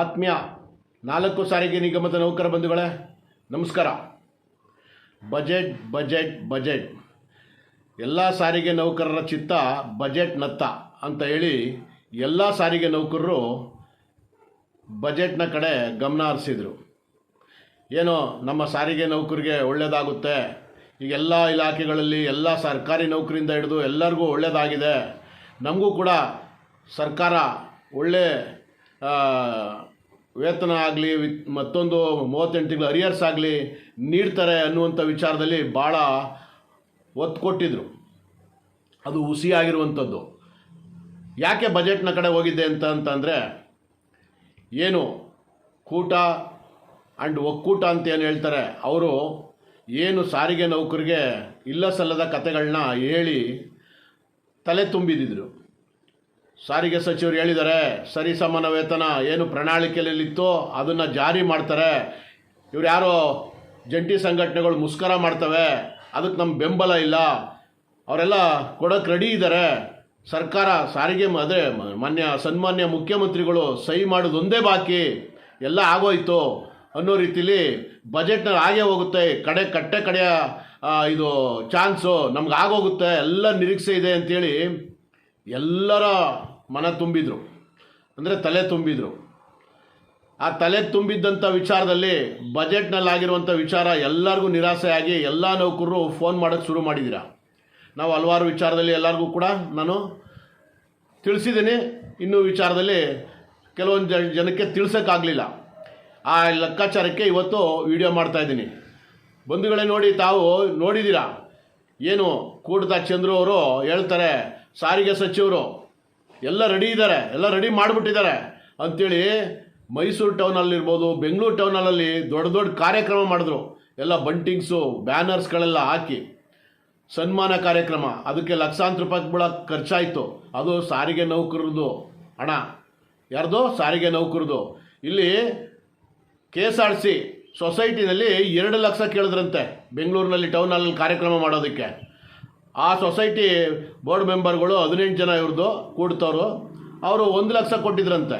ಆತ್ಮೀಯ ನಾಲ್ಕು ಸಾರಿಗೆ ನಿಗಮದ ನೌಕರ ಬಂಧುಗಳೇ, ನಮಸ್ಕಾರ. Budget budget budget. ಎಲ್ಲ ಸಾರಿಗೆ ನೌಕರರ ಚಿತ್ತ ಬಜೆಟ್ ನತ್ತ ಅಂತ ಹೇಳಿ ಎಲ್ಲ ಸಾರಿಗೆ ನೌಕರರು ಬಜೆಟ್ನ ಕಡೆ ಗಮನ ಹರಿಸಿದರು. ಏನೋ ನಮ್ಮ ಸಾರಿಗೆ ನೌಕರಿಗೆ ಒಳ್ಳೆಯದಾಗುತ್ತೆ ಈಗ ಎಲ್ಲ ಇಲಾಖೆಗಳಲ್ಲಿ ಎಲ್ಲ ಸರ್ಕಾರಿ ನೌಕರಿಂದ ಹಿಡಿದು ಎಲ್ಲರಿಗೂ ಒಳ್ಳೆಯದಾಗಿದೆ ನಮಗೂ ಕೂಡ ಸರ್ಕಾರ ಒಳ್ಳೆ ವೇತನ ಆಗಲಿ ಮತ್ತೊಂದು ಮೂವತ್ತೆಂಟು ತಿಂಗಳು ಅರಿಯರ್ಸ್ ಆಗಲಿ ನೀಡ್ತಾರೆ ಅನ್ನುವಂಥ ವಿಚಾರದಲ್ಲಿ ಭಾಳ ಒತ್ತು ಕೊಟ್ಟಿದ್ರು. ಅದು ಹುಸಿಯಾಗಿರುವಂಥದ್ದು. ಯಾಕೆ ಬಜೆಟ್ನ ಕಡೆ ಹೋಗಿದ್ದೆ ಅಂತ ಅಂತಂದರೆ, ಏನು ಕೂಟ ಆ್ಯಂಡ್ ಒಕ್ಕೂಟ ಅಂತ ಏನು ಹೇಳ್ತಾರೆ, ಅವರು ಏನು ಸಾರಿಗೆ ನೌಕರಿಗೆ ಇಲ್ಲ ಸಲ್ಲದ ಕತೆಗಳನ್ನ ಹೇಳಿ ತಲೆ ತುಂಬಿದಿದ್ರು. ಸಾರಿಗೆ ಸಚಿವರು ಹೇಳಿದ್ದಾರೆ, ಸರಿ ಸಮಾನ ವೇತನ ಏನು ಪ್ರಣಾಳಿಕೆಯಲ್ಲಿತ್ತು ಅದನ್ನು ಜಾರಿ ಮಾಡ್ತಾರೆ. ಇವ್ರು ಯಾರೋ ಜಂಟಿ ಸಂಘಟನೆಗಳು ಮುಸ್ಕರ ಮಾಡ್ತವೆ, ಅದಕ್ಕೆ ನಮ್ಮ ಬೆಂಬಲ ಇಲ್ಲ. ಅವರೆಲ್ಲ ಕೊಡೋಕ್ಕೆ ರೆಡಿ ಇದ್ದಾರೆ ಸರ್ಕಾರ ಸಾರಿಗೆ ಅದೇ ಮಾನ್ಯ, ಸನ್ಮಾನ್ಯ ಮುಖ್ಯಮಂತ್ರಿಗಳು ಸಹಿ ಮಾಡೋದೊಂದೇ ಬಾಕಿ. ಎಲ್ಲ ಆಗೋಯ್ತು. ಅನ್ನೋ ರೀತಿಲಿ ಬಜೆಟ್ನಲ್ಲಿ ಆಗೇ ಹೋಗುತ್ತೆ. ಕಡೆ ಕಟ್ಟೆ ಕಡೆಯ ಇದು ಚಾನ್ಸು ನಮ್ಗೆ ಆಗೋಗುತ್ತೆ. ಎಲ್ಲ ನಿರೀಕ್ಷೆ ಇದೆ ಅಂತೇಳಿ ಎಲ್ಲರ ಮನ ತುಂಬಿದ್ರು. ಅಂದರೆ ತಲೆ ತುಂಬಿದ್ರು. ಆ ತಲೆ ತುಂಬಿದ್ದಂಥ ವಿಚಾರದಲ್ಲಿ ಬಜೆಟ್ನಲ್ಲಾಗಿರುವಂಥ ವಿಚಾರ ಎಲ್ಲರಿಗೂ ನಿರಾಸೆ ಆಗಿ ಎಲ್ಲ ನೌಕರರು ಫೋನ್ ಮಾಡೋಕ್ಕೆ ಶುರು ಮಾಡಿದ್ದೀರ ನಾವು ಹಲವಾರು ವಿಚಾರದಲ್ಲಿ ಎಲ್ಲರಿಗೂ ಕೂಡ ನಾನು ತಿಳಿಸಿದ್ದೀನಿ. ಇನ್ನೂ ವಿಚಾರದಲ್ಲಿ ಕೆಲವೊಂದು ಜ, ಜನಕ್ಕೆ ತಿಳಿಸೋಕ್ಕಾಗಲಿಲ್ಲ. ಆ ಲೆಕ್ಕಾಚಾರಕ್ಕೆ ಇವತ್ತು ವಿಡಿಯೋ ಮಾಡ್ತಾಯಿದ್ದೀನಿ ಬಂಧುಗಳೇ ನೋಡಿ, ತಾವು ನೋಡಿದ್ದೀರಾ ಏನು ಕೂಡದ ಚಂದ್ರು ಅವರು ಹೇಳ್ತಾರೆ, ಸಾರಿಗೆ ಸಚಿವರು ಎಲ್ಲ ರೆಡಿ ಇದ್ದಾರೆ ಎಲ್ಲ ರೆಡಿ ಮಾಡಿಬಿಟ್ಟಿದ್ದಾರೆ. ಅಂಥೇಳಿ ಮೈಸೂರು ಟೌನಲ್ಲಿರ್ಬೋದು ಬೆಂಗಳೂರು ಟೌನಲ್ಲಿ ದೊಡ್ಡ ದೊಡ್ಡ ಕಾರ್ಯಕ್ರಮ ಮಾಡಿದ್ರು. ಎಲ್ಲ ಬಂಟಿಂಗ್ಸು ಬ್ಯಾನರ್ಸ್ಗಳೆಲ್ಲ ಹಾಕಿ. ಸನ್ಮಾನ ಕಾರ್ಯಕ್ರಮ. ಅದಕ್ಕೆ ಲಕ್ಷಾಂತರ ರೂಪಾಯಿ ಕೂಡ ಖರ್ಚಾಯಿತು. ಅದು ಸಾರಿಗೆ ನೌಕರರದು. ಹಣ ಯಾರ್ದು? ಸಾರಿಗೆ ನೌಕರದು ಇಲ್ಲಿ ಕೆ ಎಸ್ ಆರ್ ಸಿ ಸೊಸೈಟಿನಲ್ಲಿ ಎರಡು ಲಕ್ಷ ಕೇಳಿದ್ರಂತೆ, ಬೆಂಗಳೂರಿನಲ್ಲಿ ಟೌನಲ್ಲಿ ಕಾರ್ಯಕ್ರಮ ಮಾಡೋದಕ್ಕೆ. ಆ ಸೊಸೈಟಿ ಬೋರ್ಡ್ ಮೆಂಬರ್ಗಳು ಹದಿನೆಂಟು ಜನ ಇವ್ರದ್ದು ಕೂಡ್ತವ್ರು. ಅವರು ಒಂದು ಲಕ್ಷ ಕೊಟ್ಟಿದ್ರಂತೆ.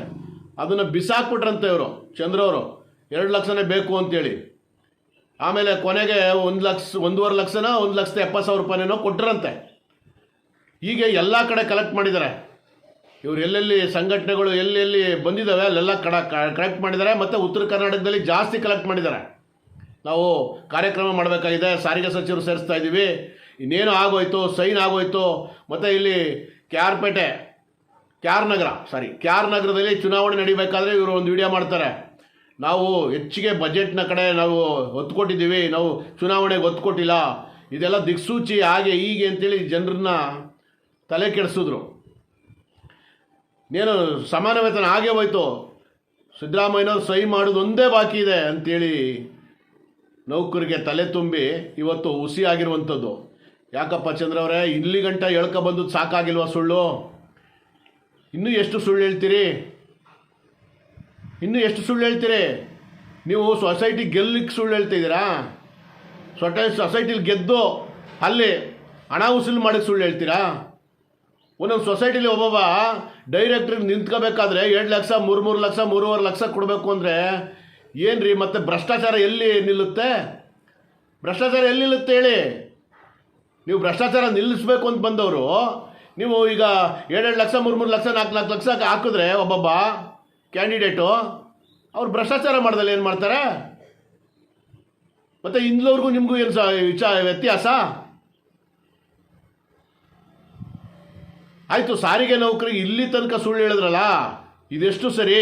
ಅದನ್ನು ಬಿಸಾಕ್ಬಿಟ್ರಂತೆ ಇವರು ಚಂದ್ರವರು ಎರಡು ಲಕ್ಷನೇ ಬೇಕು ಅಂತೇಳಿ. ಆಮೇಲೆ ಕೊನೆಗೆ ಒಂದು ಲಕ್ಷ, ಒಂದೂವರೆ ಲಕ್ಷನ, ಒಂದು ಲಕ್ಷದ ಎಪ್ಪತ್ತು ಸಾವಿರ ರೂಪಾಯಿನೋ ಕೊಟ್ಟರಂತೆ ಹೀಗೆ ಎಲ್ಲ ಕಡೆ ಕಲೆಕ್ಟ್ ಮಾಡಿದ್ದಾರೆ. ಇವರು ಎಲ್ಲೆಲ್ಲಿ ಸಂಘಟನೆಗಳು ಎಲ್ಲೆಲ್ಲಿ ಬಂದಿದ್ದಾವೆ ಅಲ್ಲೆಲ್ಲ ಕಡ ಕಲೆಕ್ಟ್ ಮಾಡಿದ್ದಾರೆ ಮತ್ತು ಉತ್ತರ ಕರ್ನಾಟಕದಲ್ಲಿ ಜಾಸ್ತಿ ಕಲೆಕ್ಟ್ ಮಾಡಿದ್ದಾರೆ. ನಾವು ಕಾರ್ಯಕ್ರಮ ಮಾಡಬೇಕಾಗಿದೆ, ಸಾರಿಗೆ ಸಚಿವರು ಸೇರಿಸ್ತಾ ಇದ್ದೀವಿ. ಇನ್ನೇನು ಆಗೋಯ್ತು, ಸೈನ್ ಆಗೋಯ್ತು, ಮತ್ತು ಇಲ್ಲಿ K R Nagar sorry K ನಗರದಲ್ಲಿ ಚುನಾವಣೆ ನಡಿಬೇಕಾದ್ರೆ ಇವರು ಒಂದು ವಿಡಿಯೋ ಮಾಡ್ತಾರೆ. ನಾವು ಹೆಚ್ಚಿಗೆ ಬಜೆಟ್ನ ಕಡೆ ನಾವು ಒತ್ತು ಕೊಟ್ಟಿದ್ದೀವಿ ನಾವು ಚುನಾವಣೆಗೆ ಒತ್ತು ಕೊಟ್ಟಿಲ್ಲ ಇದೆಲ್ಲ ದಿಕ್ಸೂಚಿ ಹಾಗೆ ಹೀಗೆ ಅಂತೇಳಿ ಜನರನ್ನ ತಲೆ ಕೆಡಿಸಿದ್ರು. ಏನು ಸಮಾನ ವೇತನ ಹಾಗೆ ಹೋಯ್ತು. ಸಿದ್ದರಾಮಯ್ಯನವ್ರು ಸಹಿ ಮಾಡೋದು ಒಂದೇ ಬಾಕಿ ಇದೆ ಅಂತೇಳಿ ನೌಕರಿಗೆ ತಲೆ ತುಂಬಿ ಇವತ್ತು ಹುಸಿ ಆಗಿರುವಂಥದ್ದು. ಯಾಕಪ್ಪ ಚಂದ್ರವರೇ ಇಲ್ಲಿ ಗಂಟ ಹೇಳ್ಕೊ ಬಂದು ಸಾಕಾಗಿಲ್ವಾ ಸುಳ್ಳು? ಇನ್ನೂ ಎಷ್ಟು ಸುಳ್ಳು ಹೇಳ್ತೀರಿ? ಇನ್ನೂ ಎಷ್ಟು ಸುಳ್ಳು ಹೇಳ್ತೀರಿ? ನೀವು ಸೊಸೈಟಿ ಗೆಲ್ಲಕ್ಕೆ ಸುಳ್ಳು ಹೇಳ್ತಿದ್ದೀರಾ ಸೊಟೈ ಸೊಸೈಟಿಲಿ ಗೆದ್ದು ಅಲ್ಲಿ ಹಣ ಉಸಿಲು ಮಾಡೋಕ್ಕೆ ಸುಳ್ಳು ಹೇಳ್ತೀರಾ? ಒಂದೊಂದು ಸೊಸೈಟಿಲಿ ಒಬ್ಬೊಬ್ಬ ಡೈರೆಕ್ಟ್ರಿಗೆ ನಿಂತ್ಕೋಬೇಕಾದ್ರೆ ಎರಡು ಲಕ್ಷ, ಮೂರು ಮೂರು ಲಕ್ಷ, ಮೂರುವರೆ ಲಕ್ಷ ಕೊಡಬೇಕು ಅಂದರೆ ಏನು ರೀ ಮತ್ತು ಭ್ರಷ್ಟಾಚಾರ ಎಲ್ಲಿ ನಿಲ್ಲುತ್ತೆ? ಭ್ರಷ್ಟಾಚಾರ ಎಲ್ಲಿ ನಿಲ್ಲುತ್ತೆ ಹೇಳಿ? ನೀವು ಭ್ರಷ್ಟಾಚಾರ ನಿಲ್ಲಿಸಬೇಕು ಅಂತ ಬಂದವರು, ನೀವು ಈಗ ಏಳೆರಡು ಲಕ್ಷ ಮೂರು ಮೂರು ಲಕ್ಷ, ನಾಲ್ಕು ನಾಲ್ಕು ಲಕ್ಷ ಹಾಕಿದ್ರೆ ಒಬ್ಬೊಬ್ಬ ಕ್ಯಾಂಡಿಡೇಟು ಅವ್ರು ಭ್ರಷ್ಟಾಚಾರ ಮಾಡ್ದಲ್ಲಿ ಏನು ಮಾಡ್ತಾರೆ? ಮತ್ತು ಇಂದ್ಲವ್ರಿಗೂ ನಿಮಗೂ ಏನು ಸ, ವಿಚಾ, ವ್ಯತ್ಯಾಸ? ಆಯಿತು, ಸಾರಿಗೆ ನೌಕರಿ ಇಲ್ಲಿ ತನಕ ಸುಳ್ಳು ಹೇಳಿದ್ರಲ್ಲ, ಇದೆಷ್ಟು ಸರಿ?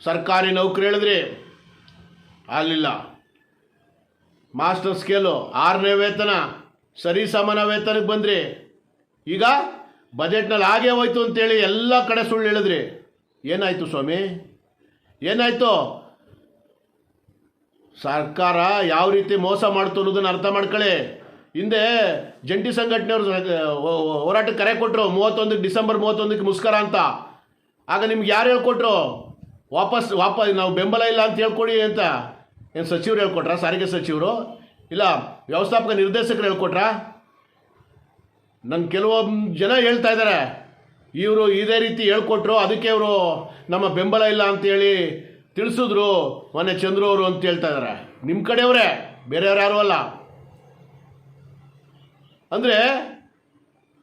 ಸರ್ಕಾರಿ ನೌಕರಿ ಹೇಳಿದ್ರಿ ಆಗಲಿಲ್ಲ ಮಾಸ್ಟರ್ ಸ್ಕೇಲು, ಆರನೇ ವೇತನ. ಸರಿ ಸಮಾನ ವೇತನಕ್ಕೆ ಬಂದ್ರಿ. ಈಗ ಬಜೆಟ್ನಲ್ಲಿ ಹಾಗೆ ಹೋಯ್ತು ಅಂತೇಳಿ ಎಲ್ಲ ಕಡೆ ಸುಳ್ಳು ಹೇಳಿದ್ರಿ. ಏನಾಯಿತು ಸ್ವಾಮಿ? ಏನಾಯಿತು? ಸರ್ಕಾರ ಯಾವ ರೀತಿ ಮೋಸ ಮಾಡ್ತು ಅನ್ನೋದನ್ನು ಅರ್ಥ ಮಾಡ್ಕೊಳ್ಳಿ. ಹಿಂದೆ ಜಂಟಿ ಸಂಘಟನೆಯವರು ಹೋರಾಟಕ್ಕೆ ಕರೆ ಕೊಟ್ಟರು ಮೂವತ್ತೊಂದಕ್ಕೆ ಡಿಸೆಂಬರ್ ಮೂವತ್ತೊಂದಕ್ಕೆ ಮುಸ್ಕರ ಅಂತ. ಆಗ ನಿಮ್ಗೆ ಯಾರು ಹೇಳ್ಕೊಟ್ರು? ವಾಪಸ್ ವಾಪಸ್, ನಾವು ಬೆಂಬಲ ಇಲ್ಲ ಅಂತ ಹೇಳ್ಕೊಡಿ ಅಂತ. ಏನು ಸಚಿವರು ಹೇಳ್ಕೊಟ್ರ? ಸಾರಿಗೆ ಸಚಿವರು? ಇಲ್ಲ. ವ್ಯವಸ್ಥಾಪಕ ನಿರ್ದೇಶಕರು ಹೇಳ್ಕೊಟ್ರ? ನಂಗೆ ಕೆಲವೊಂದು ಜನ ಹೇಳ್ತಾ ಇದ್ದಾರೆ ಇವರು ಇದೇ ರೀತಿ ಹೇಳ್ಕೊಟ್ರು, ಅದಕ್ಕೆ ಇವರು ನಮ್ಮ ಬೆಂಬಲ ಇಲ್ಲ ಅಂತೇಳಿ ತಿಳಿಸಿದ್ರು ಮೊನ್ನೆ ಚಂದ್ರು ಅವರು ಅಂತ ಹೇಳ್ತಾ ಇದ್ದಾರೆ ನಿಮ್ಮ ಕಡೆಯವರೇ, ಬೇರೆಯವ್ರು ಯಾರು ಅಲ್ಲ. ಅಂದರೆ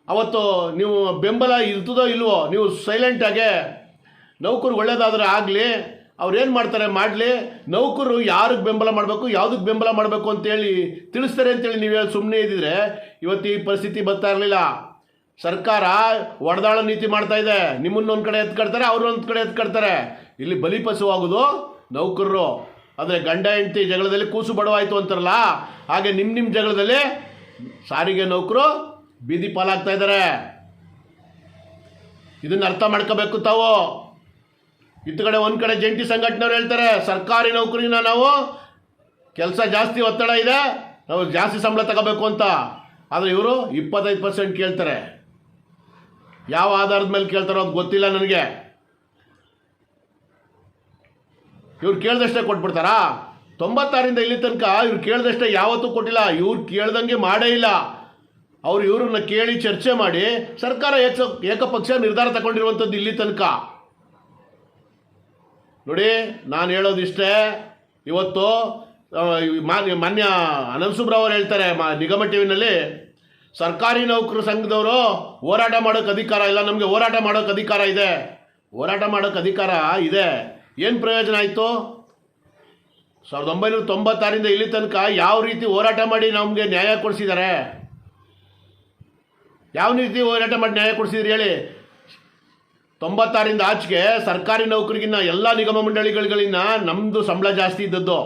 ಅವತ್ತು ನೀವು ಬೆಂಬಲ ಇರ್ತದೋ ಇಲ್ವೋ, ನೀವು ಸೈಲೆಂಟಾಗೆ ನೌಕರು ಒಳ್ಳೆಯದಾದರೂ ಆಗಲಿ ಅವ್ರು ಏನು ಮಾಡ್ತಾರೆ? ಮಾಡಲಿ ನೌಕರು ಯಾರಿಗೆ ಬೆಂಬಲ ಮಾಡಬೇಕು ಯಾವುದಕ್ಕೆ ಬೆಂಬಲ ಮಾಡಬೇಕು ಅಂತೇಳಿ ತಿಳಿಸ್ತಾರೆ ಅಂತೇಳಿ ನೀವು ಹೇಳಿ ಸುಮ್ಮನೆ ಇದ್ದಿದ್ರೆ ಇವತ್ತು ಈ ಪರಿಸ್ಥಿತಿ ಬರ್ತಾ ಇರಲಿಲ್ಲ. ಸರ್ಕಾರ ಒಡೆದಾಳ ನೀತಿ ಮಾಡ್ತಾ ಇದೆ. ನಿಮ್ಮನ್ನ ಒಂದು ಕಡೆ ಎತ್ಕೊಡ್ತಾರೆ ಅವ್ರು ಒಂದು ಕಡೆ ಎತ್ಕಡ್ತಾರೆ. ಇಲ್ಲಿ ಬಲಿಪಶು ಆಗೋದು ನೌಕರರು. ಆದರೆ ಗಂಡ, ಹೆಂಡತಿ ಜಗಳದಲ್ಲಿ ಕೂಸು ಬಡವಾಯಿತು ಅಂತಾರಲ್ಲ, ಹಾಗೆ ನಿಮ್ಮ ನಿಮ್ಮ ಜಗಳದಲ್ಲಿ ಸಾರಿಗೆ ನೌಕರು ಬೀದಿ ಪಾಲಾಗ್ತಾ ಇದ್ದಾರೆ. ಇದನ್ನು ಅರ್ಥ ಮಾಡ್ಕೋಬೇಕು ತಾವು. ಇತ್ತ ಕಡೆ ಒಂದು ಕಡೆ ಜಂಟಿ ಸಂಘಟನೆಯವ್ರು ಹೇಳ್ತಾರೆ, ಸರ್ಕಾರಿ ನೌಕರಿನ ನಾವು ಕೆಲಸ ಜಾಸ್ತಿ ಒತ್ತಡ ಇದೆ, ನಾವು ಜಾಸ್ತಿ ಸಂಬಳ ತಗೋಬೇಕು ಅಂತ. ಆದರೆ ಇವರು ಇಪ್ಪತ್ತೈದು ಪರ್ಸೆಂಟ್ ಕೇಳ್ತಾರೆ. ಯಾವ ಆಧಾರದ ಮೇಲೆ ಕೇಳ್ತಾರೋ ಅದು ಗೊತ್ತಿಲ್ಲ ನನಗೆ. ಇವ್ರು ಕೇಳ್ದಷ್ಟೇ ಕೊಟ್ಬಿಡ್ತಾರಾ? ತೊಂಬತ್ತಾರಿಂದ ಇಲ್ಲಿ ತನಕ ಇವ್ರು ಕೇಳ್ದಷ್ಟೇ ಯಾವತ್ತೂ ಕೊಟ್ಟಿಲ್ಲ, ಇವ್ರು ಕೇಳ್ದಂಗೆ ಮಾಡೇ ಇಲ್ಲ. ಅವ್ರು ಇವ್ರನ್ನ ಕೇಳಿ ಚರ್ಚೆ ಮಾಡಿ ಸರ್ಕಾರ ಏಕ ಏಕಪಕ್ಷ ನಿರ್ಧಾರ ತಗೊಂಡಿರುವಂಥದ್ದು ಇಲ್ಲಿ ತನಕ. ನೋಡಿ ನಾನು ಹೇಳೋದಿಷ್ಟೇ ಇವತ್ತು ಆ, ಮಾನ್ಯ ಮಾನ್ಯ ಅನಂತಸುಬ್ರಾವ್ ಅವ್ರು ಹೇಳ್ತಾರೆ ಮಾ ನಿಗಮ ಟಿವಿನಲ್ಲಿ ಸರ್ಕಾರಿ ನೌಕರ ಸಂಘದವರು ಹೋರಾಟ ಮಾಡೋಕೆ ಅಧಿಕಾರ ಇಲ್ಲ ನಮಗೆ ಹೋರಾಟ ಮಾಡೋಕೆ ಅಧಿಕಾರ ಇದೆ. ಹೋರಾಟ ಮಾಡೋಕೆ ಅಧಿಕಾರ ಇದೆ. ಏನು ಪ್ರಯೋಜನ ಆಯಿತು? ಸಾವಿರದ ಒಂಬೈನೂರ ತೊಂಬತ್ತಾರಿಂದ ಇಲ್ಲಿ ತನಕ ಯಾವ ರೀತಿ ಹೋರಾಟ ಮಾಡಿ ನಮಗೆ ನ್ಯಾಯ ಕೊಡಿಸಿದ್ದಾರೆ? ಯಾವ ರೀತಿ ಹೋರಾಟ ಮಾಡಿ ನ್ಯಾಯ ಕೊಡಿಸಿದ್ರಿ ಹೇಳಿ? ತೊಂಬತ್ತಾರಿಂದ ಆಚೆಗೆ ಸರ್ಕಾರಿ ನೌಕರಿಗಿನ್ನ ಎಲ್ಲ ನಿಗಮ ಮಂಡಳಿಗಳಿಗಿನ್ನ ನಮ್ಮದು ಸಂಬಳ ಜಾಸ್ತಿ ಇದ್ದದ್ದು.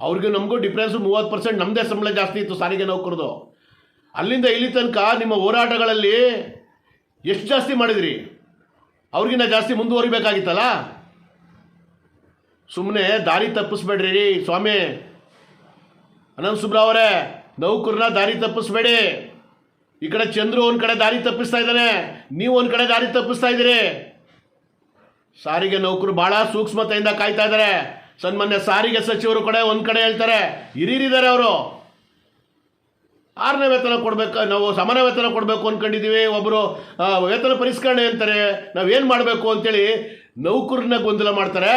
ಅವ್ರಿಗೂ ನಮಗೂ ಡಿಫ್ರೆನ್ಸು ಮೂವತ್ತು ಪರ್ಸೆಂಟ್ ನಮ್ಮದೇ ಸಂಬಳ ಜಾಸ್ತಿ ಇತ್ತು ಸಾರಿಗೆ ನೌಕರದು. ಅಲ್ಲಿಂದ ಇಲ್ಲಿ ತನಕ ನಿಮ್ಮ ಹೋರಾಟಗಳಲ್ಲಿ ಎಷ್ಟು ಜಾಸ್ತಿ ಮಾಡಿದ್ರಿ? ಅವ್ರಿಗಿನ್ನ ಜಾಸ್ತಿ ಮುಂದುವರಿಬೇಕಾಗಿತ್ತಲ್ಲ? ಸುಮ್ಮನೆ ದಾರಿ ತಪ್ಪಿಸ್ಬೇಡ್ರಿ ಸ್ವಾಮಿ. ಅನಂತ ಸುಬ್ರಾವ್ರೆ ನೌಕರನ್ನ ದಾರಿ ತಪ್ಪಿಸ್ಬೇಡಿ. ಈ ಕಡೆ ಚಂದ್ರು ಒಂದು ಕಡೆ ದಾರಿ ತಪ್ಪಿಸ್ತಾ ಇದ್ದಾನೆ. ನೀವು ಒಂದು ಕಡೆ ದಾರಿ ತಪ್ಪಿಸ್ತಾ ಇದ್ದೀರಿ. ಸಾರಿಗೆ ನೌಕರು ಭಾಳ ಸೂಕ್ಷ್ಮತೆಯಿಂದ ಕಾಯ್ತಾ ಇದ್ದಾರೆ. ಸನ್ಮಾನ್ಯ ಸಾರಿಗೆ ಸಚಿವರು ಕಡೆ ಒಂದು ಕಡೆ ಹೇಳ್ತಾರೆ ಹಿರಿಯರಿದ್ದಾರೆ ಅವರು. ಆರನೇ ವೇತನ ಕೊಡಬೇಕು, ನಾವು ಸಮಾನ ವೇತನ ಕೊಡಬೇಕು ಅಂದ್ಕೊಂಡಿದ್ದೀವಿ ಒಬ್ಬರು ವೇತನ ಪರಿಷ್ಕರಣೆ ಅಂತಾರೆ ನಾವೇನು ಮಾಡಬೇಕು ಅಂತೇಳಿ ನೌಕರನ್ನ ಗೊಂದಲ ಮಾಡ್ತಾರೆ.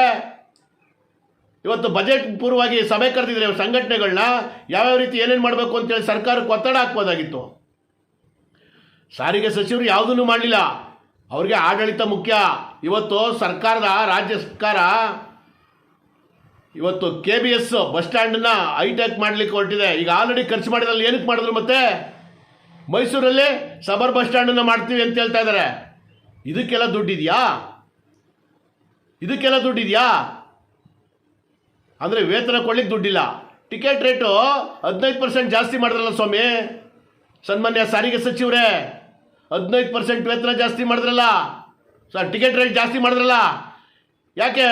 ಇವತ್ತು ಬಜೆಟ್ ಪೂರ್ವವಾಗಿ ಸಭೆ ಕರೆದಿದ್ರೆ ಸಂಘಟನೆಗಳನ್ನ ಯಾವ್ಯಾವ ರೀತಿ ಏನೇನು ಮಾಡಬೇಕು ಅಂತೇಳಿ ಸರ್ಕಾರಕ್ಕೆ ಒತ್ತಡ ಹಾಕ್ಬೋದಾಗಿತ್ತು. ಸಾರಿಗೆ ಸಚಿವರು ಯಾವುದನ್ನು ಮಾಡಲಿಲ್ಲ. ಅವ್ರಿಗೆ ಆಡಳಿತ ಮುಖ್ಯ. ಇವತ್ತು ಸರ್ಕಾರದ ರಾಜ್ಯ ಸರ್ಕಾರ ಇವತ್ತು ಕೆ ಬಿ ಎಸ್ ಬಸ್ ಸ್ಟ್ಯಾಂಡನ್ನ ಹೈಟೆಕ್ ಮಾಡಲಿಕ್ಕೆ ಹೊರಟಿದೆ. ಈಗ ಆಲ್ರೆಡಿ ಖರ್ಚು ಮಾಡಿದ್ರಲ್ಲಿ ಏನಕ್ಕೆ ಮಾಡಿದ್ರು ಮತ್ತೆ? ಮೈಸೂರಲ್ಲಿ ಸಬರ್ ಬಸ್ ಸ್ಟ್ಯಾಂಡನ್ನು ಮಾಡ್ತೀವಿ ಅಂತ ಹೇಳ್ತಾ ಇದ್ದಾರೆ. ಇದಕ್ಕೆಲ್ಲ ದುಡ್ಡಿದೆಯಾ? ಇದಕ್ಕೆಲ್ಲ ದುಡ್ಡಿದೆಯಾ? ಅಂದರೆ ವೇತನ ಕೊಡ್ಲಿಕ್ಕೆ ದುಡ್ಡಿಲ್ಲ. ಟಿಕೆಟ್ ರೇಟು ಹದಿನೈದು ಪರ್ಸೆಂಟ್ ಜಾಸ್ತಿ ಮಾಡಿದ್ರಲ್ಲ ಸ್ವಾಮಿ. ಸನ್ಮಾನ್ಯ ಸಾರಿಗೆ ಸಚಿವರೇ. ಹದಿನೈದು ಪರ್ಸೆಂಟ್ ವೇತನ ಜಾಸ್ತಿ ಮಾಡಿದ್ರಲ್ಲ? ಸರ್ ಟಿಕೆಟ್ ರೇಟ್ ಜಾಸ್ತಿ ಮಾಡಿದ್ರಲ್ಲ? ಯಾಕೆ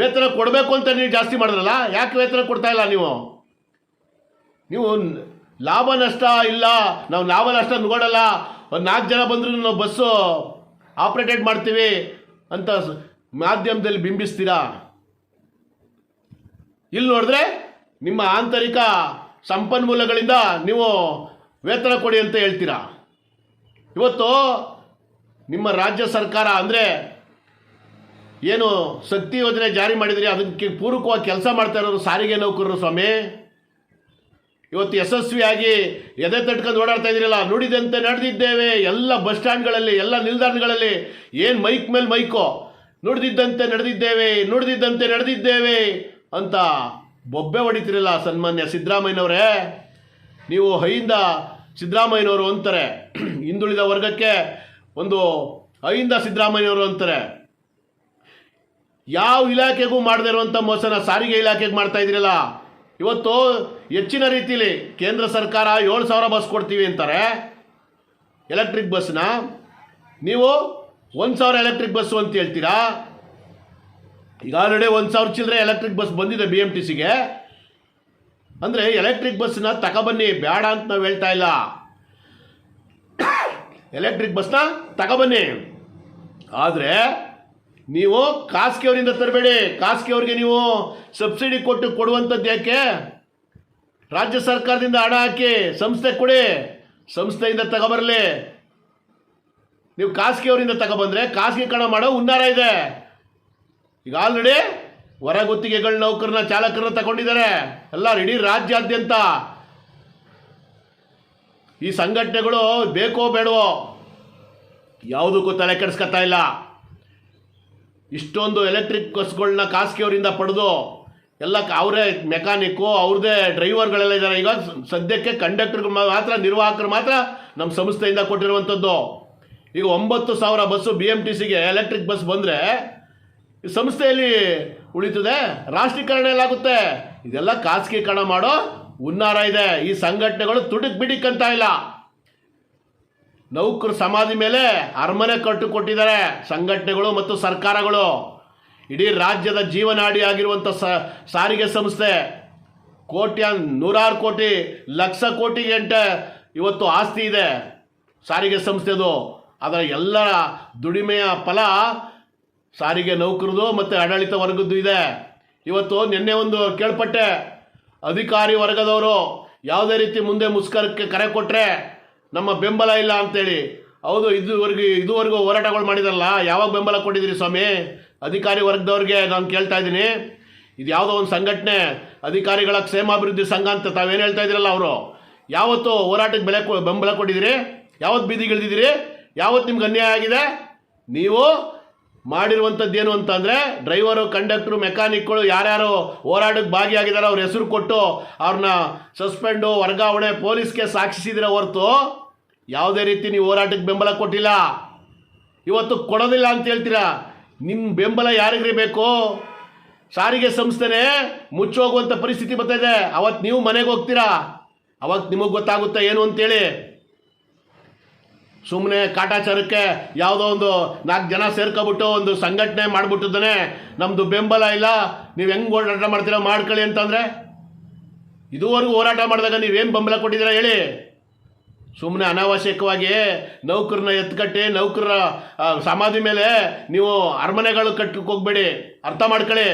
ವೇತನ ಕೊಡಬೇಕು ಅಂತ ನೀವು ಜಾಸ್ತಿ ಮಾಡಿದ್ರಲ್ಲ? ಯಾಕೆ ವೇತನ ಕೊಡ್ತಾ ಇಲ್ಲ ನೀವು? ನೀವು ಲಾಭ ನಷ್ಟ ಇಲ್ಲ, ನಾವು ಲಾಭ ನಷ್ಟ ನೋಡಲ್ಲ ಒಂದು ನಾಲ್ಕು ಜನ ಬಂದರೂ ನಾವು ಬಸ್ಸು ಆಪ್ರೇಟೆಡ್ ಮಾಡ್ತೀವಿ ಅಂತ ಮಾಧ್ಯಮದಲ್ಲಿ ಬಿಂಬಿಸ್ತೀರಾ? ಇಲ್ಲಿ ನೋಡಿದ್ರೆ ನಿಮ್ಮ ಆಂತರಿಕ ಸಂಪನ್ಮೂಲಗಳಿಂದ ನೀವು ವೇತನ ಕೊಡಿ ಅಂತ ಹೇಳ್ತೀರಾ? ಇವತ್ತು ನಿಮ್ಮ ರಾಜ್ಯ ಸರ್ಕಾರ ಅಂದರೆ ಏನು ಶಕ್ತಿ ಯೋಜನೆ ಜಾರಿ ಮಾಡಿದ್ರಿ, ಅದಕ್ಕೆ ಪೂರಕವಾಗಿ ಕೆಲಸ ಮಾಡ್ತಾ ಇರೋರು ಸಾರಿಗೆ ನೌಕರರು ಸ್ವಾಮಿ. ಇವತ್ತು ಯಶಸ್ವಿಯಾಗಿ ಎದೆ ತಟ್ಕೊಂಡು ಓಡಾಡ್ತಾ ಇದ್ದೀರಲ್ಲ, ನುಡಿದಂತೆ ನಡೆದಿದ್ದೇವೆ. ಎಲ್ಲ ಬಸ್ ಸ್ಟ್ಯಾಂಡ್ಗಳಲ್ಲಿ, ಎಲ್ಲ ನಿಲ್ದಾಣಗಳಲ್ಲಿ ಏನು ಮೈಕ್ ಮೇಲೆ ಮೈಕೋ, ನುಡಿದಿದ್ದಂತೆ ನಡೆದಿದ್ದೇವೆ ನುಡಿದಿದ್ದಂತೆ ನಡೆದಿದ್ದೇವೆ ಅಂತ ಬೊಬ್ಬೆ ಹೊಡಿತಿರಲ್ಲ ಸನ್ಮಾನ್ಯ ಸಿದ್ದರಾಮಯ್ಯನವರೇ. ನೀವು ಹೈಯಿಂದ ಸಿದ್ದರಾಮಯ್ಯನವರು ಅಂತಾರೆ. ಹಿಂದುಳಿದ ವರ್ಗಕ್ಕೆ ಒಂದು ಐಂದ ಸಿದ್ದರಾಮಯ್ಯನವರು ಅಂತಾರೆ. ಯಾವ ಇಲಾಖೆಗೂ ಮಾಡದೇ ಇರುವಂಥ ಮೋಸನ ಸಾರಿಗೆ ಇಲಾಖೆಗೆ ಮಾಡ್ತಾ ಇದ್ದೀರಲ್ಲ? ಇವತ್ತು ಹೆಚ್ಚಿನ ರೀತಿಯಲ್ಲಿ ಕೇಂದ್ರ ಸರ್ಕಾರ ಏಳು ಸಾವಿರ ಬಸ್ ಕೊಡ್ತೀವಿ ಅಂತಾರೆ. ಎಲೆಕ್ಟ್ರಿಕ್ ಬಸ್ನ. ನೀವು ಒಂದು ಸಾವಿರ ಎಲೆಕ್ಟ್ರಿಕ್ ಬಸ್ಸು ಅಂತ ಹೇಳ್ತೀರಾ? ಈಗ ಆಲ್ರೆಡಿ ಒಂದು ಸಾವಿರ ಚಿಲ್ಲರೆ ಎಲೆಕ್ಟ್ರಿಕ್ ಬಸ್ ಬಂದಿದೆ ಬಿ ಎಂ ಟಿ ಸಿಗೆ ಅಂದರೆ ಎಲೆಕ್ಟ್ರಿಕ್ ಬಸ್ನ ತಗೊಬನ್ನಿ ಬೇಡ ಅಂತ ನಾವು ಹೇಳ್ತಾ ಇಲ್ಲ. ಎಲೆಕ್ಟ್ರಿಕ್ ಬಸ್ನ ತಗೊಬನ್ನಿ ಆದರೆ ನೀವು ಖಾಸಗಿಯವರಿಂದ ತರಬೇಡಿ. ಖಾಸಗಿಯವ್ರಿಗೆ ನೀವು ಸಬ್ಸಿಡಿ ಕೊಟ್ಟು ಕೊಡುವಂಥದ್ದು ಯಾಕೆ? ರಾಜ್ಯ ಸರ್ಕಾರದಿಂದ ಹಣ ಹಾಕಿ ಸಂಸ್ಥೆ ಕೊಡಿ. ಸಂಸ್ಥೆಯಿಂದ ತಗೊಬರಲಿ ನೀವು ಖಾಸಗಿಯವರಿಂದ ತಗೊಬಂದ್ರೆ ಕಣ ಮಾಡೋ ಹುನ್ನಾರ ಇದೆ. ಈಗ ಆಲ್ರೆಡಿ ಹೊರ ಗುತ್ತಿಗೆಗಳ ನೌಕರನ್ನ ಚಾಲಕರನ್ನ ತಗೊಂಡಿದ್ದಾರೆ. ಎಲ್ಲ ಇಡೀ ರಾಜ್ಯಾದ್ಯಂತ. ಈ ಸಂಘಟನೆಗಳು ಬೇಕೋ ಬೇಡವೋ ಯಾವುದಕ್ಕೂ ತಲೆ ಕೆಡಿಸ್ಕೊತಾ ಇಲ್ಲ. ಇಷ್ಟೊಂದು ಎಲೆಕ್ಟ್ರಿಕ್ ಬಸ್ಗಳನ್ನ ಖಾಸಗಿಯವರಿಂದ ಪಡೆದು ಎಲ್ಲ ಅವರೇ ಮೆಕ್ಯಾನಿಕ್ಕು ಅವ್ರದ್ದೇ ಡ್ರೈವರ್ಗಳೆಲ್ಲ ಇದ್ದಾರೆ. ಈಗ ಸದ್ಯಕ್ಕೆ ಕಂಡಕ್ಟರ್ಗಳು ಮಾತ್ರ, ನಿರ್ವಾಹಕರು ಮಾತ್ರ ನಮ್ಮ ಸಂಸ್ಥೆಯಿಂದ ಕೊಟ್ಟಿರುವಂಥದ್ದು. ಈಗ ಒಂಬತ್ತು ಸಾವಿರ ಬಸ್ಸು ಬಿ ಎಂ ಟಿ ಸಿಗೆ ಎಲೆಕ್ಟ್ರಿಕ್ ಬಸ್ ಬಂದರೆ ಸಂಸ್ಥೆಯಲ್ಲಿ ಉಳಿತದೆ, ರಾಷ್ಟ್ರೀಕರಣ ಎಲ್ಲಾಗುತ್ತೆ. ಇದೆಲ್ಲ ಖಾಸಗೀಕರಣ ಮಾಡೋ ಹುನ್ನಾರ ಇದೆ. ಈ ಸಂಘಟನೆಗಳು ತುಡುಕ್ ಬಿಡಿಕ್ಕಂತ ಇಲ್ಲ. ನೌಕರ ಸಮಾಧಿ ಮೇಲೆ ಅರಮನೆ ಕಟ್ಟು ಕೊಟ್ಟಿದ್ದಾರೆ ಸಂಘಟನೆಗಳು ಮತ್ತು ಸರ್ಕಾರಗಳು. ಇಡೀ ರಾಜ್ಯದ ಜೀವನಾಡಿ ಆಗಿರುವಂಥ ಸಾರಿಗೆ ಸಂಸ್ಥೆ. ಕೋಟ್ಯ, ನೂರಾರು ಕೋಟಿ, ಲಕ್ಷ ಕೋಟಿ ಗಂಟೆ ಇವತ್ತು ಆಸ್ತಿ ಇದೆ ಸಾರಿಗೆ ಸಂಸ್ಥೆದು. ಅದರ ಎಲ್ಲರ ದುಡಿಮೆಯ ಫಲ ಸಾರಿಗೆ ನೌಕರದು ಮತ್ತು ಆಡಳಿತ ವರ್ಗದ್ದು ಇದೆ. ಇವತ್ತು ನಿನ್ನೆ ಒಂದು ಕೇಳ್ಪಟ್ಟೆ. ಅಧಿಕಾರಿ ವರ್ಗದವರು ಯಾವುದೇ ರೀತಿ ಮುಂದೆ ಮುಸ್ಕರಕ್ಕೆ ಕರೆ ಕೊಟ್ಟರೆ ನಮ್ಮ ಬೆಂಬಲ ಇಲ್ಲ ಅಂತೇಳಿ. ಹೌದು, ಇದುವರೆಗೂ ಇದುವರೆಗೂ ಹೋರಾಟಗಳು ಮಾಡಿದಲ್ಲ ಯಾವಾಗ ಬೆಂಬಲ ಕೊಟ್ಟಿದ್ದೀರಿ ಸ್ವಾಮಿ? ಅಧಿಕಾರಿ ವರ್ಗದವ್ರಿಗೆ ನಾನು ಕೇಳ್ತಾ ಇದ್ದೀನಿ. ಇದು ಯಾವುದೋ ಒಂದು ಸಂಘಟನೆ, ಅಧಿಕಾರಿಗಳ ಕ್ಷೇಮಾಭಿವೃದ್ಧಿ ಸಂಘ ಅಂತ ತಾವೇನು ಹೇಳ್ತಾ ಇದ್ದೀರಲ್ಲ ಅವರು? ಯಾವತ್ತು ಹೋರಾಟಕ್ಕೆ ಬೆಲೆ ಬೆಂಬಲ ಕೊಟ್ಟಿದ್ದೀರಿ? ಯಾವತ್ತು ಬೀದಿಗಿಳಿದಿದ್ದೀರಿ? ಯಾವತ್ತು ನಿಮ್ಗೆ ಅನ್ಯಾಯ ಆಗಿದೆ? ನೀವು ಮಾಡಿರುವಂಥದ್ದು ಏನು ಅಂತಂದರೆ ಡ್ರೈವರು, ಕಂಡಕ್ಟ್ರು, ಮೆಕ್ಯಾನಿಕ್ಗಳು ಯಾರ್ಯಾರು ಹೋರಾಟಕ್ಕೆ ಭಾಗಿಯಾಗಿದ್ದಾರೆ, ಅವ್ರ ಹೆಸರು ಕೊಟ್ಟು ಅವ್ರನ್ನ ಸಸ್ಪೆಂಡು, ವರ್ಗಾವಣೆ, ಪೊಲೀಸ್ಗೆ ಸಾಕ್ಷಿಸಿದ್ರೆ ಹೊರತು ಯಾವುದೇ ರೀತಿ ನೀವು ಹೋರಾಟಕ್ಕೆ ಬೆಂಬಲ ಕೊಟ್ಟಿಲ್ಲ. ಇವತ್ತು ಕೊಡೋದಿಲ್ಲ ಅಂತ ಹೇಳ್ತೀರಾ? ನಿಮ್ಮ ಬೆಂಬಲ ಯಾರಿಗ್ರಿ ಬೇಕು ಸಾರಿಗೆ ಸಂಸ್ಥೆನೇ ಮುಚ್ಚೋಗುವಂಥ ಪರಿಸ್ಥಿತಿ ಬರ್ತಾಯಿದೆ ಅವತ್ತು ನೀವು ಮನೆಗೆ ಹೋಗ್ತೀರಾ? ಅವತ್ತು ನಿಮಗೆ ಗೊತ್ತಾಗುತ್ತೆ ಏನು ಅಂತೇಳಿ? ಸುಮ್ಮನೆ ಕಾಟಾಚಾರಕ್ಕೆ ಯಾವುದೋ ಒಂದು ನಾಲ್ಕು ಜನ ಸೇರ್ಕೊಬಿಟ್ಟು ಒಂದು ಸಂಘಟನೆ ಮಾಡಿಬಿಟ್ಟಿದ್ದಾನೆ ನಮ್ಮದು ಬೆಂಬಲ ಇಲ್ಲ. ನೀವು ಹೆಂಗೆ ಹೋರಾಟ ಮಾಡ್ತೀರಾ ಮಾಡ್ಕೊಳ್ಳಿ ಅಂತಂದರೆ? ಇದುವರೆಗೂ ಹೋರಾಟ ಮಾಡಿದಾಗ ನೀವೇನು ಬೆಂಬಲ ಕೊಟ್ಟಿದ್ದೀರಾ ಹೇಳಿ? ಸುಮ್ಮನೆ ಅನಾವಶ್ಯಕವಾಗಿ ನೌಕರನ್ನ ಎತ್ಕಟ್ಟಿ, ನೌಕರರ ಸಮಾಧಿ ಮೇಲೆ ನೀವು ಅರಮನೆಗಳು ಕಟ್ಟಕ್ಕೆ ಹೋಗ್ಬೇಡಿ. ಅರ್ಥ ಮಾಡ್ಕೊಳ್ಳಿ.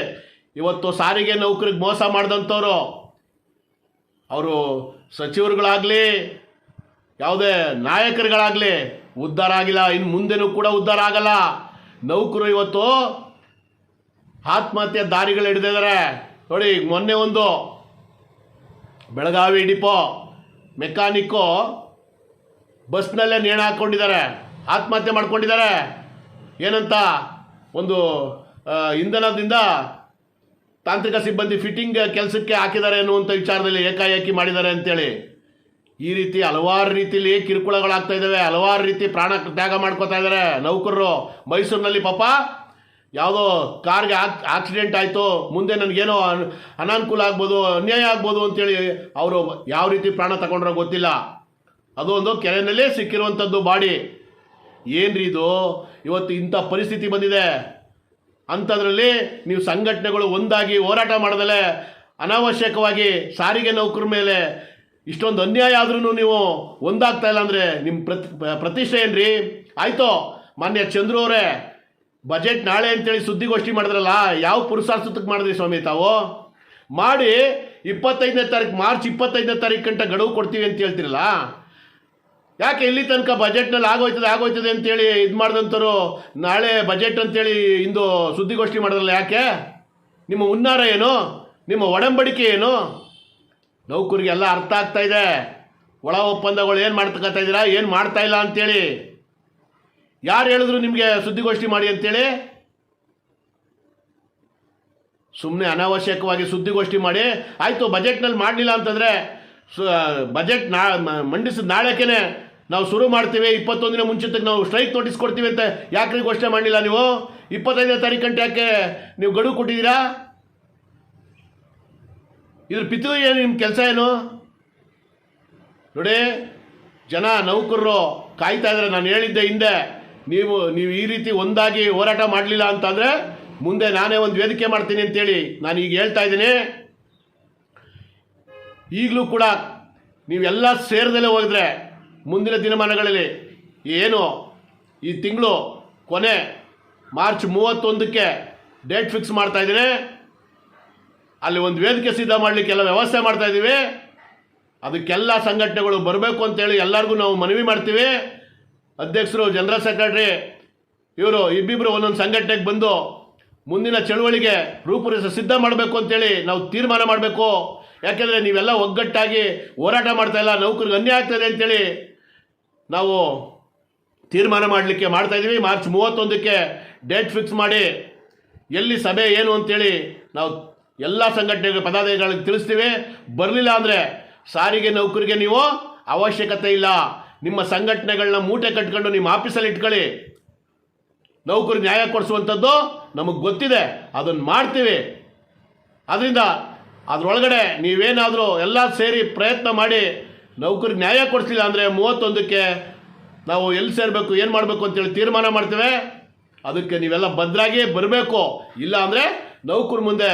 ಇವತ್ತು ಸಾರಿಗೆ ನೌಕರಿಗೆ ಮೋಸ ಮಾಡಿದಂಥವ್ರು, ಅವರು ಸಚಿವರುಗಳಾಗಲಿ ಯಾವುದೇ ನಾಯಕರುಗಳಾಗಲಿ ಉದ್ಧಾರ ಆಗಿಲ್ಲ ಇನ್ನು ಮುಂದೆನೂ ಕೂಡ ಉದ್ಧಾರ ಆಗಲ್ಲ. ನೌಕರು ಇವತ್ತು ಆತ್ಮಹತ್ಯೆ ದಾರಿಗಳು ಹಿಡಿದಿದ್ದಾರೆ ನೋಡಿ, ಮೊನ್ನೆ ಒಂದು ಬೆಳಗಾವಿ ಡಿಪೋ ಮೆಕ್ಯಾನಿಕ್ಕು ಬಸ್ನಲ್ಲೇ ನೇಣ ಹಾಕ್ಕೊಂಡಿದ್ದಾರೆ. ಆತ್ಮಹತ್ಯೆ ಮಾಡ್ಕೊಂಡಿದ್ದಾರೆ. ಏನಂತ ಒಂದು ಇಂಧನದಿಂದ ತಾಂತ್ರಿಕ ಸಿಬ್ಬಂದಿ ಫಿಟ್ಟಿಂಗ್ ಕೆಲಸಕ್ಕೆ ಹಾಕಿದ್ದಾರೆ ಅನ್ನುವಂಥ ವಿಚಾರದಲ್ಲಿ ಏಕಾಏಕಿ ಮಾಡಿದ್ದಾರೆ ಅಂತೇಳಿ. ಈ ರೀತಿ ಹಲವಾರು ರೀತಿಲಿ ಕಿರುಕುಳಗಳಾಗ್ತಾ ಇದ್ದಾವೆ. ಹಲವಾರು ರೀತಿ ಪ್ರಾಣ ತ್ಯಾಗ ಮಾಡ್ಕೋತಾ ಇದ್ದಾರೆ ನೌಕರರು. ಮೈಸೂರಿನಲ್ಲಿ ಪಾಪ ಯಾವುದೋ ಕಾರ್ಗೆ ಆಕ್, ಆಕ್ಸಿಡೆಂಟ್ ಆಯಿತು. ಮುಂದೆ ನನಗೇನೋ ಅನ್- ಅನಾನುಕೂಲ ಆಗ್ಬೋದು, ಅನ್ಯಾಯ ಆಗ್ಬೋದು ಅಂತೇಳಿ ಅವರು ಯಾವ ರೀತಿ ಪ್ರಾಣ ತಗೊಂಡ್ರೋ ಗೊತ್ತಿಲ್ಲ. ಅದು ಒಂದು ಕೆರೆಯಲ್ಲೇ ಸಿಕ್ಕಿರುವಂಥದ್ದು ಬಾಡಿ. ಏನ್ರಿ ಇದು? ಇವತ್ತು ಇಂಥ ಪರಿಸ್ಥಿತಿ ಬಂದಿದೆ. ಅಂಥದ್ರಲ್ಲಿ ನೀವು ಸಂಘಟನೆಗಳು ಒಂದಾಗಿ ಹೋರಾಟ ಮಾಡಿದಲೆ ಅನಾವಶ್ಯಕವಾಗಿ ಸಾರಿಗೆ ನೌಕರ ಮೇಲೆ ಇಷ್ಟೊಂದು ಅನ್ಯಾಯ ಆದ್ರೂ ನೀವು ಒಂದಾಗ್ತಾ ಇಲ್ಲ ಅಂದರೆ ನಿಮ್ಮ ಪ್ರತಿ ಪ್ರತಿಷ್ಠೆ ಏನ್ರಿ? ಆಯಿತು. ಮಾನ್ಯ ಚಂದ್ರು ಅವರೇ ಬಜೆಟ್ ನಾಳೆ ಅಂತೇಳಿ ಸುದ್ದಿಗೋಷ್ಠಿ ಮಾಡಿದ್ರಲ್ಲ, ಯಾವ ಪುರುಷಾರ್ಥಕ್ಕೆ ಮಾಡಿದ್ರಿ ಸ್ವಾಮಿ ತಾವು? ಮಾಡಿ ಇಪ್ಪತ್ತೈದನೇ ತಾರೀಕು ಮಾರ್ಚ್ ಇಪ್ಪತ್ತೈದನೇ ತಾರೀಕು ಗಂಟ ಗಡುವು ಕೊಡ್ತೀವಿ ಅಂತ ಹೇಳ್ತಿರಲ್ಲ? ಯಾಕೆ ಇಲ್ಲಿ ತನಕ ಬಜೆಟ್ನಲ್ಲಿ ಆಗೋಯ್ತದೆ ಆಗೋಯ್ತದೆ ಅಂತೇಳಿ ಇದು ಮಾಡಿದಂಥವ್ರು ನಾಳೆ ಬಜೆಟ್ ಅಂತೇಳಿ ಇಂದು ಸುದ್ದಿಗೋಷ್ಠಿ ಮಾಡಿದ್ರಲ್ಲ ಯಾಕೆ? ನಿಮ್ಮ ಹುನ್ನಾರ ಏನು? ನಿಮ್ಮ ಒಡಂಬಡಿಕೆ ಏನು? ನೌಕರಿಗೆಲ್ಲ ಅರ್ಥ ಆಗ್ತಾ ಇದೆ. ಒಳ ಒಪ್ಪಂದಗಳು ಏನು ಮಾಡ್ತಕ್ಕಂತ ಇದ್ದೀರಾ, ಏನು ಮಾಡ್ತಾ ಇಲ್ಲ ಅಂತೇಳಿ. ಯಾರು ಹೇಳಿದ್ರು ನಿಮಗೆ ಸುದ್ದಿಗೋಷ್ಠಿ ಮಾಡಿ ಅಂತೇಳಿ? ಸುಮ್ಮನೆ ಅನಾವಶ್ಯಕವಾಗಿ ಸುದ್ದಿಗೋಷ್ಠಿ ಮಾಡಿ. ಆಯಿತು, ಬಜೆಟ್ನಲ್ಲಿ ಮಾಡಲಿಲ್ಲ ಅಂತಂದರೆ, ಸು ಬಜೆಟ್ ನಾ ಮಂಡಿಸಿದ ನಾಳೆಕೇ ನಾವು ಶುರು ಮಾಡ್ತೀವಿ. ಇಪ್ಪತ್ತೊಂದಿನ ಮುಂಚಿತಕ್ಕೆ ನಾವು ಸ್ಟ್ರೈಕ್ ನೋಟಿಸ್ ಕೊಡ್ತೀವಿ ಅಂತ ಯಾಕ್ರಿ ಘೋಷಣೆ ಮಾಡಲಿಲ್ಲ ನೀವು? ಇಪ್ಪತ್ತೈದನೇ ತಾರೀಕು ಗಂಟೆ ಯಾಕೆ ನೀವು ಗಡುವು ಕೊಟ್ಟಿದ್ದೀರಾ? ಇದ್ರ ಪಿತೃ ಏನು ನಿಮ್ಮ ಕೆಲಸ ಏನು? ನೋಡಿ, ಜನ ನೌಕರರು ಕಾಯ್ತಾ ಇದ್ದಾರೆ ನಾನು ಹೇಳಿದ್ದೆ ಹಿಂದೆ, ನೀವು ನೀವು ಈ ರೀತಿ ಒಂದಾಗಿ ಹೋರಾಟ ಮಾಡಲಿಲ್ಲ ಅಂತಂದರೆ ಮುಂದೆ ನಾನೇ ಒಂದು ವೇದಿಕೆ ಮಾಡ್ತೀನಿ ಅಂತೇಳಿ ನಾನು ಈಗ ಹೇಳ್ತಾ ಇದ್ದೀನಿ. ಈಗಲೂ ಕೂಡ ನೀವೆಲ್ಲ ಸೇರದಲ್ಲೇ ಹೋಗಿದ್ರೆ ಮುಂದಿನ ದಿನಮಾನಗಳಲ್ಲಿ ಏನು ಈ ತಿಂಗಳು ಕೊನೆ ಮಾರ್ಚ್ ಮೂವತ್ತೊಂದಕ್ಕೆ ಡೇಟ್ ಫಿಕ್ಸ್ ಮಾಡ್ತಾ ಇದ್ದೀನಿ. ಅಲ್ಲಿ ಒಂದು ವೇದಿಕೆ ಸಿದ್ಧ ಮಾಡಲಿಕ್ಕೆ ಎಲ್ಲ ವ್ಯವಸ್ಥೆ ಮಾಡ್ತಾ ಇದ್ದೀವಿ. ಅದಕ್ಕೆಲ್ಲ ಸಂಘಟನೆಗಳು ಬರಬೇಕು ಅಂತೇಳಿ ಎಲ್ಲರಿಗೂ ನಾವು ಮನವಿ ಮಾಡ್ತೀವಿ. ಅಧ್ಯಕ್ಷರು, ಜನರಲ್ ಸೆಕ್ರೆಟ್ರಿ, ಇವರು ಇಬ್ಬಿಬ್ಬರು ಒಂದೊಂದು ಸಂಘಟನೆಗೆ ಬಂದು ಮುಂದಿನ ಚಳುವಳಿಗೆ ರೂಪುರೇಷೆ ಸಿದ್ಧ ಮಾಡಬೇಕು ಅಂತೇಳಿ ನಾವು ತೀರ್ಮಾನ ಮಾಡಬೇಕು. ಯಾಕೆಂದರೆ ನೀವೆಲ್ಲ ಒಗ್ಗಟ್ಟಾಗಿ ಹೋರಾಟ ಮಾಡ್ತಾ ಇಲ್ಲ ನೌಕರಿಗೆ ಅನ್ಯಾಯ ಆಗ್ತದೆ ಅಂತೇಳಿ ನಾವು ತೀರ್ಮಾನ ಮಾಡಲಿಕ್ಕೆ ಮಾಡ್ತಾ ಇದ್ದೀವಿ. ಮಾರ್ಚ್ ಮೂವತ್ತೊಂದಕ್ಕೆ ಡೇಟ್ ಫಿಕ್ಸ್ ಮಾಡಿ ಎಲ್ಲಿ ಸಭೆ ಏನು ಅಂತೇಳಿ ನಾವು ಎಲ್ಲ ಸಂಘಟನೆಗಳ ಪದಾಧಿಕಾರಿಗಳಿಗೆ ತಿಳಿಸ್ತೀವಿ. ಬರಲಿಲ್ಲ ಅಂದರೆ ಸಾರಿಗೆ ನೌಕರಿಗೆ ನೀವು ಅವಶ್ಯಕತೆ ಇಲ್ಲ. ನಿಮ್ಮ ಸಂಘಟನೆಗಳನ್ನ ಮೂಟೆ ಕಟ್ಕೊಂಡು ನಿಮ್ಮ ಆಫೀಸಲ್ಲಿ ಇಟ್ಕೊಳ್ಳಿ. ನೌಕರಿ ನ್ಯಾಯ ಕೊಡಿಸುವಂಥದ್ದು ನಮಗೆ ಗೊತ್ತಿದೆ. ಅದನ್ನು ಮಾಡ್ತೀವಿ. ಅದರಿಂದ ಅದರೊಳಗಡೆ ನೀವೇನಾದರೂ ಎಲ್ಲ ಸೇರಿ ಪ್ರಯತ್ನ ಮಾಡಿ ನೌಕರಿ ನ್ಯಾಯ ಕೊಡಿಸಿಲ್ಲ ಅಂದರೆ ಮೂವತ್ತೊಂದಕ್ಕೆ ನಾವು ಎಲ್ಲಿ ಸೇರಬೇಕು, ಏನು ಮಾಡಬೇಕು ಅಂತೇಳಿ ತೀರ್ಮಾನ ಮಾಡ್ತೇವೆ. ಅದಕ್ಕೆ ನೀವೆಲ್ಲ ಭದ್ರಾಗಿ ಬರಬೇಕು. ಇಲ್ಲ ಅಂದರೆ ನೌಕರ ಮುಂದೆ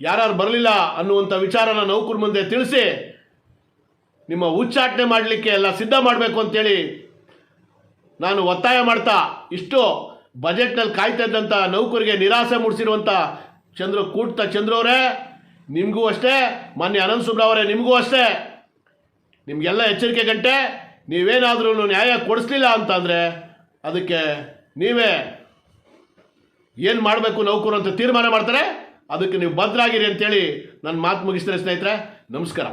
ಯಾರು ಬರಲಿಲ್ಲ ಅನ್ನುವಂಥ ವಿಚಾರನ ನೌಕರ ಮುಂದೆ ತಿಳಿಸಿ ನಿಮ್ಮ ಉಚ್ಚಾಟನೆ ಮಾಡಲಿಕ್ಕೆ ಎಲ್ಲ ಸಿದ್ಧ ಮಾಡಬೇಕು ಅಂತೇಳಿ ನಾನು ಒತ್ತಾಯ ಮಾಡ್ತಾ ಇಷ್ಟು ಬಜೆಟ್ನಲ್ಲಿ ಕಾಯ್ತಾ ಇದ್ದಂಥ ನೌಕರಿಗೆ ನಿರಾಸೆ ಮೂಡಿಸಿರುವಂಥ ಚಂದ್ರ ಕೂಡ್ತಾ ಚಂದ್ರವರೇ ನಿಮಗೂ ಅಷ್ಟೇ, ಮಾನ್ಯ ಅನಂತ ಸುಬ್ರ ಅವರೇ, ನಿಮಗೂ ಅಷ್ಟೇ. ನಿಮಗೆಲ್ಲ ಎಚ್ಚರಿಕೆ ಗಂಟೆ ನೀವೇನಾದ್ರೂ ನ್ಯಾಯ ಕೊಡಿಸ್ಲಿಲ್ಲ ಅಂತಂದರೆ ಅದಕ್ಕೆ ನೀವೇ ಏನು ಮಾಡಬೇಕು ನೌಕರು ಅಂತ ತೀರ್ಮಾನ ಮಾಡ್ತಾರೆ? ಅದಕ್ಕೆ ನೀವು ಭದ್ರಾಗಿರಿ ಅಂತೇಳಿ ನನ್ನ ಮಾತು ಮುಗಿಸ್ತೇನೆ ಸ್ನೇಹಿತರೆ ನಮಸ್ಕಾರ.